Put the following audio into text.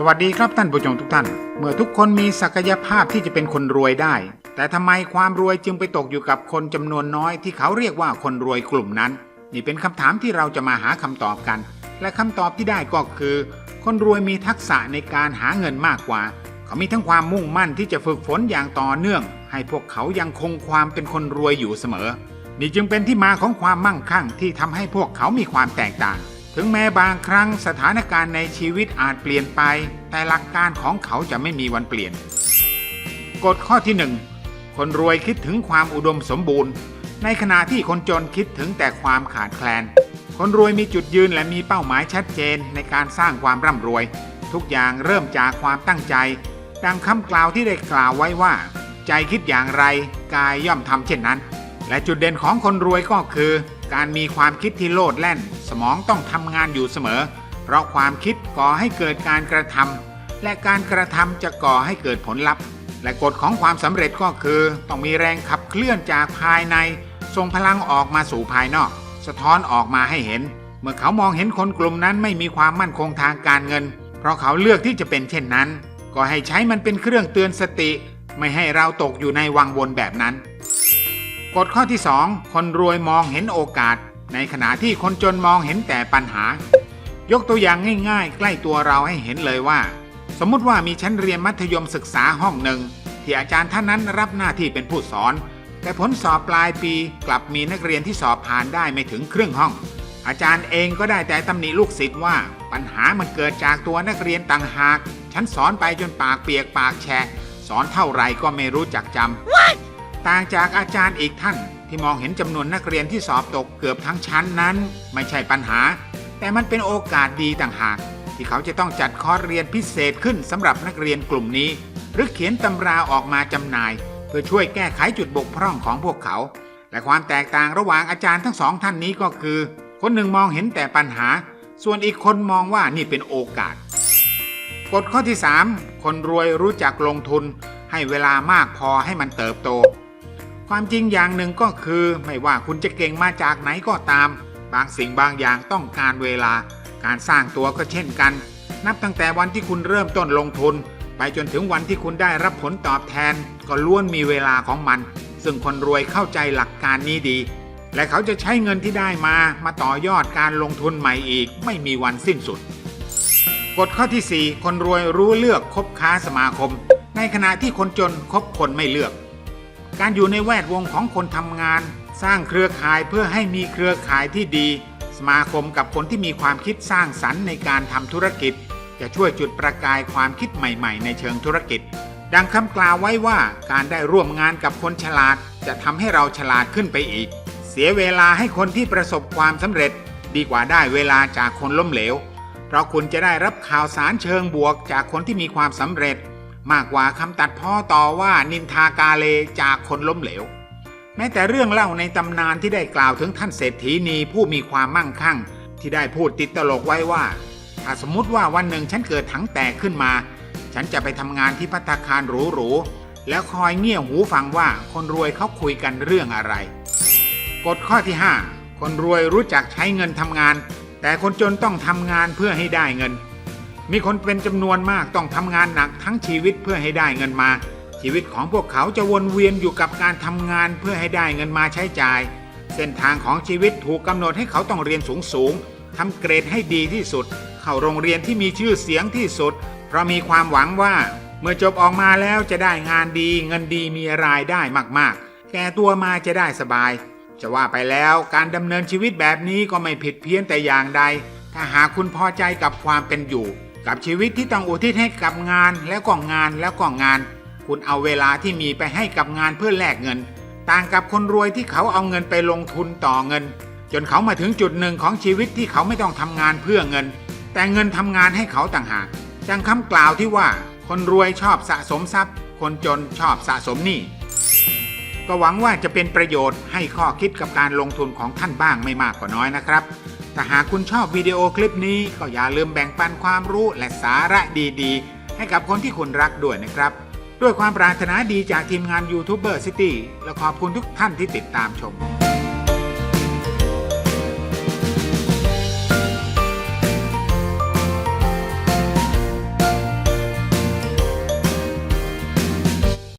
สวัสดีครับท่านผู้ชมทุกท่าน เมื่อทุกคนมีศักยภาพที่จะเป็นคนรวยได้ แต่ทำไมความรวยจึงไปตกอยู่กับคนจำนวนน้อยที่เขาเรียกว่าคนรวยกลุ่มนั้น นี่เป็นคำถามที่เราจะมาหาคำตอบกัน และคำตอบที่ได้ก็คือ คนรวยมีทักษะในการหาเงินมากกว่า เขามีทั้งความมุ่งมั่นที่จะฝึกฝนอย่างต่อเนื่อง ให้พวกเขายังคงความเป็นคนรวยอยู่เสมอ นี่จึงเป็นที่มาของความมั่งคั่งที่ทำให้พวกเขามีความแตกต่าง ถึงแม้บางครั้งสถานการณ์ในชีวิตอาจเปลี่ยนไป แต่หลักการของเขาจะไม่มีวันเปลี่ยน กฎข้อที่หนึ่งคนรวยคิดถึงความอุดมสมบูรณ์ ในขณะที่คนจนคิดถึงแต่ความขาดแคลน คนรวยมีจุดยืนและมีเป้าหมายชัดเจนในการสร้างความร่ำรวย ทุกอย่างเริ่มจากความตั้งใจ ดังคำกล่าวที่ได้กล่าวไว้ว่า ใจคิดอย่างไรกายย่อมทำเช่นนั้น และจุดเด่นของคนรวยก็คือ การมีความคิดที่โลดแล่น สมองต้องทำงานอยู่เสมอ เพราะความคิดก่อให้เกิดการกระทำและการกระทำจะก่อให้เกิดผลลัพธ์ และกฎของความสำเร็จก็คือ ต้องมีแรงขับเคลื่อนจากภายในส่งพลังออกมาสู่ภายนอก สะท้อนออกมาให้เห็น เมื่อเขามองเห็นคนกลุ่มนั้นไม่มีความมั่นคงทางการเงิน เพราะเขาเลือกที่จะเป็นเช่นนั้น ก็ให้ใช้มันเป็นเครื่องเตือนสติ ไม่ให้เราตกอยู่ในวังวนแบบนั้น กฎข้อที่ 2 คนรวยมองเห็นโอกาส ในขณะที่คนจนมองเห็นแต่ปัญหา ยกตัวอย่างง่ายๆ ใกล้ตัวเราให้เห็นเลยว่า สมมุติว่ามีชั้นเรียนมัธยมศึกษาห้องหนึ่ง ที่อาจารย์ท่านนั้นรับหน้าที่เป็นผู้สอน แต่ผลสอบปลายปีกลับมีนักเรียนที่สอบผ่านได้ไม่ถึงครึ่งห้อง อาจารย์เองก็ได้แต่ตำหนิลูกศิษย์ว่า ปัญหามันเกิดจากตัวนักเรียนต่างหาก ฉันสอนไปจนปากเปียกปากแฉะสอนเท่าไหร่ก็ไม่รู้จักจำ ต่างจากอาจารย์อีกท่าน ที่มองเห็นจำนวนนักเรียนที่สอบตกเกือบทั้งชั้นนั้น ไม่ใช่ปัญหา แต่มันเป็นโอกาสดีต่างหาก ที่เขาจะต้องจัดคอร์สเรียนพิเศษขึ้นสำหรับนักเรียนกลุ่มนี้ หรือเขียนตำราออกมาจำหน่าย เพื่อช่วยแก้ไขจุดบกพร่องของพวกเขา และความแตกต่างระหว่างอาจารย์ทั้งสองท่านนี้ก็คือ คนหนึ่งมองเห็นแต่ปัญหา ส่วนอีกคนมองว่านี่เป็นโอกาสกฎข้อที่ 3 คนรวยรู้จักลงทุน ให้เวลามากพอให้มันเติบโต ความจริงอย่างหนึ่งก็คือ ไม่ว่าคุณจะเก่งมาจากไหนก็ตาม บางสิ่งบางอย่างต้องการเวลา การสร้างตัวก็เช่นกัน นับตั้งแต่วันที่คุณเริ่มต้นลงทุน ไปจนถึงวันที่คุณได้รับผลตอบแทน ก็ล้วนมีเวลาของมัน ซึ่งคนรวยเข้าใจหลักการนี้ดี และเขาจะใช้เงินที่ได้มา มาต่อยอดการลงทุนใหม่อีก ไม่มีวันสิ้นสุดกฎข้อที่ 4 คนรวยรู้เลือกคบค้าสมาคม ในขณะที่คนจนคบคนไม่เลือก การอยู่ในแวดวงของคนทำงาน สร้างเครือข่ายเพื่อให้มีเครือข่ายที่ดี สมาคมกับคนที่มีความคิดสร้างสรรค์ในการทำธุรกิจ จะช่วยจุดประกายความคิดใหม่ ๆ ในเชิงธุรกิจ ดังคำกล่าวไว้ว่าการได้ร่วมงานกับคนฉลาด จะทำให้เราฉลาดขึ้นไปอีก เสียเวลาให้คนที่ประสบความสำเร็จ ดีกว่าได้เวลาจากคนล้มเหลว เพราะคุณจะได้รับข่าวสารเชิงบวกจากคนที่มีความสำเร็จ มากกว่าคำตัดพ้อต่อว่านินทากาเลจากคนล้มเหลว แม้แต่เรื่องเล่าในตำนานที่ได้กล่าวถึงท่านเศรษฐีนีผู้มีความมั่งคั่ง ที่ได้พูดติดตลกไว้ว่า ถ้าสมมติว่าวันหนึ่งฉันเกิดถังแตกขึ้นมา ฉันจะไปทำงานที่พัตตาคารหรูๆแล้วคอยเงี่ยหูฟังว่าคนรวยเขาคุยกันเรื่องอะไร กฎข้อที่ 5 คนรวยรู้จักใช้เงินทำงาน แต่คนจนต้องทำงานเพื่อให้ได้เงิน มีคนเป็นจำนวนมากต้องทำงานหนักทั้งชีวิตเพื่อให้ได้เงินมา ชีวิตของพวกเขาจะวนเวียนอยู่กับการทำงานเพื่อให้ได้เงินมาใช้จ่าย เส้นทางของชีวิตถูกกำหนดให้เขาต้องเรียนสูงสูงทำเกรดให้ดีที่สุด เข้าโรงเรียนที่มีชื่อเสียงที่สุด เพราะมีความหวังว่า เมื่อจบออกมาแล้วจะได้งานดี เงินดีมีรายได้มากๆ แก่ตัวมาจะได้สบาย จะว่าไปแล้วการดำเนินชีวิตแบบนี้ก็ไม่ผิดเพี้ยนแต่อย่างใด ถ้าหากคุณพอใจกับความเป็นอยู่ กับชีวิตที่ต้องอุทิศให้กับงานแล้วก็งานแล้วก็งาน คุณเอาเวลาที่มีไปให้กับงานเพื่อแลกเงิน ต่างกับคนรวยที่เขาเอาเงินไปลงทุนต่อเงิน จนเขามาถึงจุดหนึ่งของชีวิตที่เขาไม่ต้องทำงานเพื่อเงิน แต่เงินทำงานให้เขาต่างหากดังคำกล่าวที่ว่า คนรวยชอบสะสมทรัพย์ คนจนชอบสะสมหนี้ก็หวังว่าจะเป็นประโยชน์ให้ข้อคิดกับการลงทุนของท่านบ้างไม่มากก็น้อยนะครับ ถ้าหากคุณชอบวิดีโอคลิปนี้ก็อย่าลืมแบ่งปันความรู้และสาระดีๆ ให้กับคนที่คุณรักด้วยนะครับ ด้วยความปรารถนาดีจากทีมงานยูทูบเบอร์ซิตี้และขอบคุณทุกท่านที่ติดตามชม